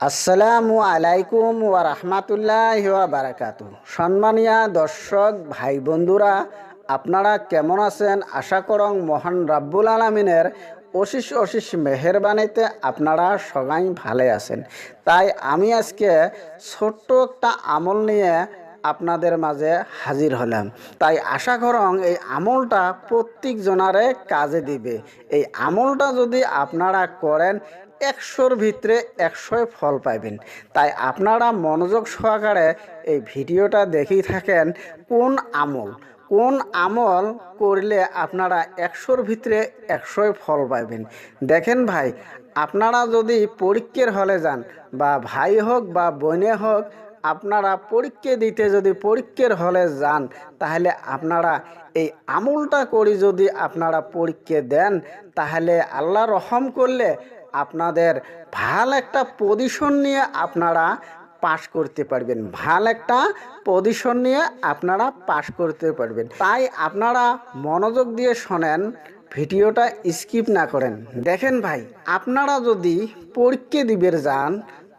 আসসালামু আলাইকুম ওয়া রাহমাতুল্লাহি ওয়া বারাকাতু সম্মানিয়া দর্শক, ভাই বন্ধুরা, আপনারা কেমন আছেন? আশা করং মহান রাব্বুল আলমিনের অশিস অশিস মেহরবানিতে আপনারা সবাই ভালো আছেন। তাই আমি আজকে ছোট্ট একটা আমল নিয়ে আপনাদের মাঝে হাজির হলাম। তাই আশা করং এই আমলটা প্রত্যেক জনারে কাজে দিবে। এই আমলটা যদি আপনারা করেন, একশোর ভিতরে একশোয় ফল পাইবেন। তাই আপনারা মনোযোগ সহকারে এই ভিডিওটা দেখেই থাকেন কোন আমল। কোন আমল করলে আপনারা একশোর ভিতরে একশোয় ফল পাইবেন। দেখেন ভাই, আপনারা যদি পরীক্ষার হলে যান, বা ভাই হোক বা বোনে হোক আপনারা পরীক্ষা দিতে যদি পরীক্ষার হলে যান, তাহলে আপনারা এই আমলটা করি যদি আপনারা পরীক্ষা দেন, তাহলে আল্লাহ রহম করলে আপনাদের ভালো একটা পজিশন নিয়ে আপনারা পাশ করতে পারবেন। ভালো একটা পজিশন নিয়ে আপনারা পাশ করতে পারবেন। তাই আপনারা মনোযোগ দিয়ে শোনেন, ভিডিওটা স্কিপ না করেন। দেখেন ভাই, আপনারা যদি পরীক্ষা দিবের যান,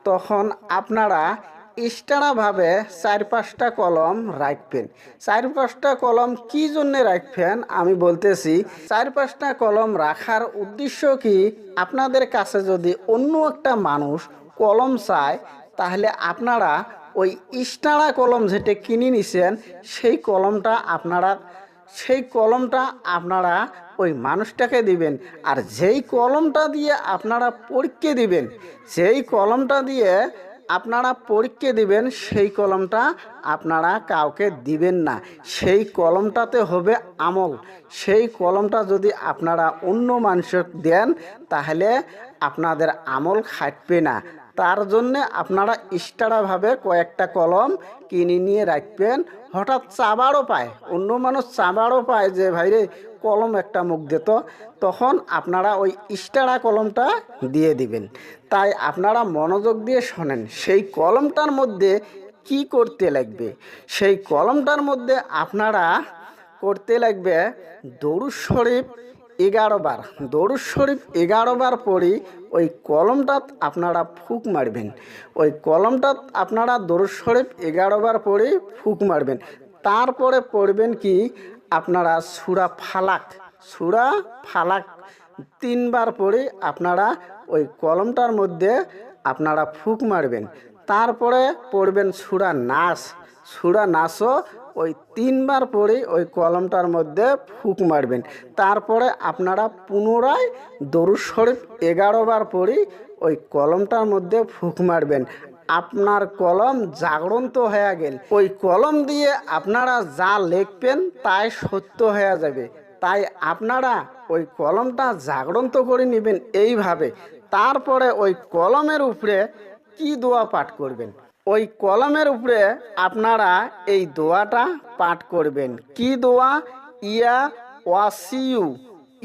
তখন আপনারা এক্সট্রাভাবে চার পাঁচটা কলম রাখবেন। চার পাঁচটা কলম কি জন্য রাখবেন? আমি বলতেছি, চার পাঁচটা কলম রাখার উদ্দেশ্য কি? আপনাদের কাছে যদি অন্য একটা মানুষ কলম চায়, তাহলে আপনারা ওই ইস্টারা কলম যেটা কিনে নিছেন, সেই কলমটা আপনারা, সেই কলমটা আপনারা ওই মানুষটাকে দিবেন। আর যেই কলমটা দিয়ে আপনারা পরীক্ষা দিবেন সেই কলমটা দিয়ে আপনারা পরীক্ষা দিবেন, সেই কলমটা আপনারা কাউকে দিবেন না। সেই কলমটাতে হবে আমল। সেই কলমটা যদি আপনারা অন্য মানুষকে দেন, তাহলে আপনাদের আমল খাটবে না। তার জন্যে আপনারা ইস্টারাভাবে কয়েকটা কলম কিনে নিয়ে রাখবেন। হঠাৎ চাবারও পায়। অন্য মানুষ চাবারও পায় যে, ভাইরে, কলম একটা মুখ দিত তখন আপনারা ওই ইস্টারা কলমটা দিয়ে দিবেন। তাই আপনারা মনোযোগ দিয়ে শোনেন, সেই কলমটার মধ্যে কি করতে লাগবে? সেই কলমটার মধ্যে আপনারা করতে লাগবে দরুদ শরীফ এগারো বার দরুদ শরীফ এগারো বার পড়ি, ওই কলমটাত আপনারা ফুক মারবেন। ওই কলমটাত আপনারা দরুদ শরীফ এগারো বার পড়ি, ফুক মারবেন। তারপরে পড়বেন কি, আপনারা সুরা ফালাক সুরা ফালাক তিনবার পড়ি, আপনারা ওই কলমটার মধ্যে আপনারা ফুক মারবেন। তারপরে পড়বেন সুরা নাস, সুরা নাচও ওই তিনবার পরে ওই কলমটার মধ্যে ফুক মারবেন। তারপরে আপনারা পুনরায় দরুদ শরীফ এগারো বার পরে ওই কলমটার মধ্যে ফুক মারবেন। আপনার কলম জাগরন্ত হয়ে গেল। ওই কলম দিয়ে আপনারা যা লিখবেন তাই সত্য হয়ে যাবে। তাই আপনারা ওই কলমটা জাগরন্ত করে নেবেন এইভাবে। তারপরে ওই কলমের উপরে কি দোয়া পাঠ করবেন? ওই কলমের উপরে আপনারা এই দোয়াটা পাঠ করবেন। কি দোয়া? ইয়া ওয়াসিউ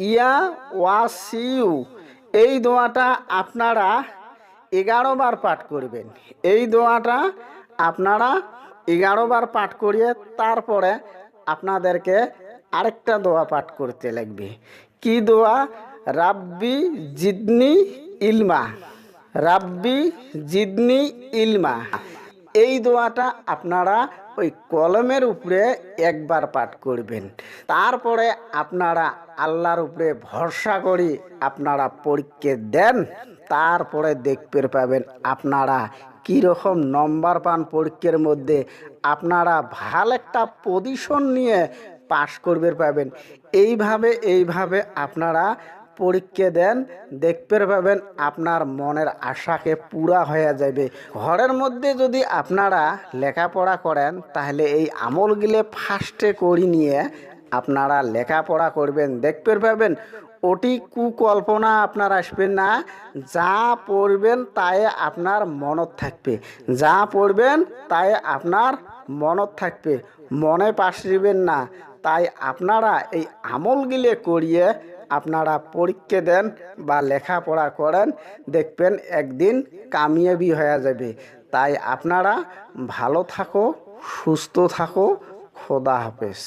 ইয়া ওয়াসিউ। এই দোয়াটা আপনারা এগারো বার পাঠ করবেন। এই দোয়াটা আপনারা এগারো বার পাঠ করিয়ে তারপরে আপনাদেরকে আরেকটা দোয়া পাঠ করতে লাগবে। কি দোয়া? রাব্বি জিদনি ইলমা। রাব্বি জিদনি ইলমা। এই দোয়াটা আপনারা ওই কলমের উপরে একবার পাঠ করবেন। তারপরে আপনারা আল্লাহর উপরে ভরসা করি আপনারা পরীক্ষা দেন, তারপরে দেখতে পাবেন আপনারা কীরকম নম্বর পান পরীক্ষার মধ্যে, আপনারা ভালো একটা পজিশন নিয়ে পাশ করবে পাবেন। এইভাবে এইভাবে আপনারা পরীক্ষা দেন দেখতে পাবেন আপনার মনের আশাকে পুরা হয়ে যাবে ঘরের মধ্যে যদি আপনারা লেখাপড়া করেন, তাহলে এই আমলগুলো ফার্স্টে করি নিয়ে আপনারা লেখাপড়া করবেন। দেখতে পাবেন ওটি কুকল্পনা আপনার আসবেন না। যা পড়বেন, তাই আপনার মনত থাকবে। যা পড়বেন, তাই আপনার মনত থাকবে। মনে পাশ না। তাই আপনারা এই আমলগুলো করিয়ে আপনারা পরীক্ষা দেন বা লেখাপড়া করেন, দেখবেন একদিন কামিয়াবি হয়ে যাবে। তাই আপনারা ভালো থাকো, সুস্থ থাকো, খোদা হাফেজ।